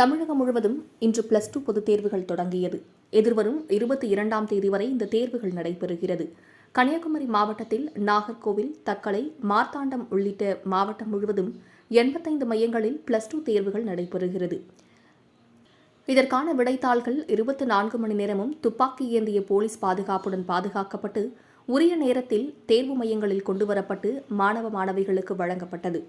தமிழகம் முழுவதும் இன்று plus two பொதுத் தேர்வுகள் தொடங்கியது. எதிர்வரும் இருபத்தி இரண்டாம் தேதி வரை இந்த தேர்வுகள் நடைபெறுகிறது. கன்னியாகுமரி மாவட்டத்தில் நாகர்கோவில் தக்கலை மார்த்தாண்டம் உள்ளிட்ட மாவட்டம் முழுவதும் எண்பத்தைந்து மையங்களில் பிளஸ் டூ தேர்வுகள் நடைபெறுகிறது. இதற்கான விடைத்தாள்கள் இருபத்தி நான்கு மணி நேரமும் துப்பாக்கி ஏந்திய போலீஸ் பாதுகாப்புடன் பாதுகாக்கப்பட்டு உரிய நேரத்தில் தேர்வு மையங்களில் கொண்டுவரப்பட்டு மாணவ மாணவிகளுக்கு வழங்கப்பட்டது.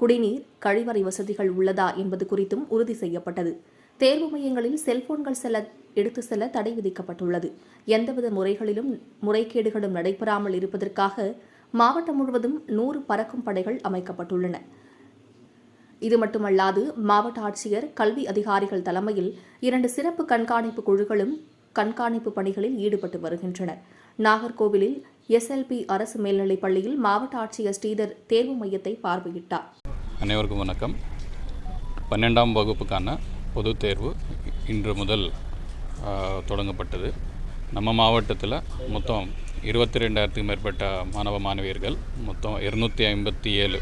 குடிநீர் கழிவறை வசதிகள் உள்ளதா என்பது குறித்தும் உறுதி செய்யப்பட்டது. தேர்வு மையங்களில் செல்போன்கள் செல்ல எடுத்து செல்ல தடை விதிக்கப்பட்டுள்ளது. எந்தவித முறைகளிலும் முறைகேடுகளும் நடைபெறாமல் இருப்பதற்காக மாவட்டம் முழுவதும் நூறு பறக்கும் படைகள் அமைக்கப்பட்டுள்ளன. இது மட்டுமல்லாது மாவட்ட ஆட்சியர் கல்வி அதிகாரிகள் தலைமையில் இரண்டு சிறப்பு கண்காணிப்பு குழுக்களும் கண்காணிப்பு பணிகளில் ஈடுபட்டு வருகின்றனர். நாகர்கோவிலில் எஸ்எல்பி அரசு மேல்நிலைப் பள்ளியில் மாவட்ட ஆட்சியர் ஸ்ரீதர் தேர்வு மையத்தை பார்வையிட்டார். அனைவருக்கும் வணக்கம். பன்னெண்டாம் வகுப்புக்கான பொதுத் தேர்வு இன்று முதல் தொடங்கப்பட்டது. நம்ம மாவட்டத்தில் மொத்தம் இருபத்தி ரெண்டாயிரத்துக்கும் மேற்பட்ட மாணவ மாணவியர்கள் மொத்தம் இருநூற்றி ஐம்பத்தி ஏழு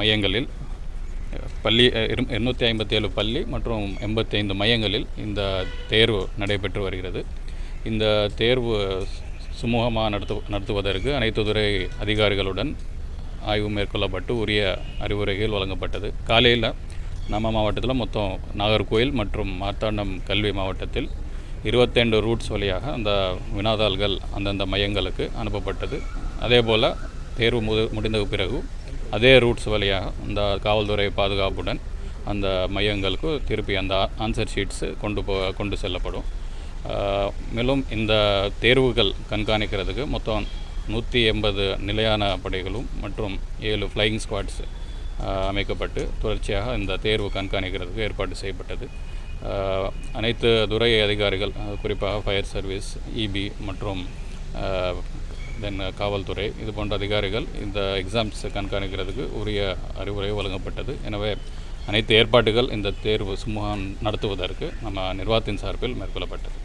மையங்களில் பள்ளி இருநூற்றி ஐம்பத்தி ஏழு பள்ளி மற்றும் எண்பத்தி ஐந்து மையங்களில் இந்த தேர்வு நடைபெற்று வருகிறது. இந்த தேர்வு சுமூகமாக நடத்து நடத்துவதற்கு அனைத்து துறை அதிகாரிகளுடன் ஆய்வு மேற்கொள்ளப்பட்டு உரிய அறிவுரைகள் வழங்கப்பட்டது. காலையில் நம்ம மாவட்டத்தில் மொத்தம் நாகர்கோயில் மற்றும் மார்த்தாண்டம் கல்வி மாவட்டத்தில் இருபத்தைந்து ரூட்ஸ் வழியாக அந்த வினாதாள்கள் அந்தந்த மையங்களுக்கு அனுப்பப்பட்டது. அதே போல் தேர்வு முது முடிந்த பிறகு அதே ரூட்ஸ் வழியாக அந்த காவல்துறை பாதுகாப்புடன் அந்த மையங்களுக்கு திருப்பி அந்த ஆன்சர் ஷீட்ஸு கொண்டு போ கொண்டு செல்லப்படும். மேலும் இந்த தேர்வுகள் கண்காணிக்கிறதுக்கு மொத்தம் நூற்றி எண்பது நிலையான படைகளும் மற்றும் ஏழு ஃப்ளையிங் ஸ்குவாட்ஸ் அமைக்கப்பட்டு தொடர்ச்சியாக இந்த தேர்வு கண்காணிக்கிறதுக்கு ஏற்பாடு செய்யப்பட்டது. அனைத்து துறை அதிகாரிகள் குறிப்பாக ஃபயர் சர்வீஸ் இபி மற்றும் தென் காவல்துறை இது போன்ற அதிகாரிகள் இந்த எக்ஸாம்ஸ் கண்காணிக்கிறதுக்கு உரிய அறிவுரை வழங்கப்பட்டது. எனவே அனைத்து ஏற்பாடுகள் இந்த தேர்வு சுமூகம் நடத்துவதற்கு நம்ம நிர்வாகத்தின் சார்பில் மேற்கொள்ளப்பட்டது.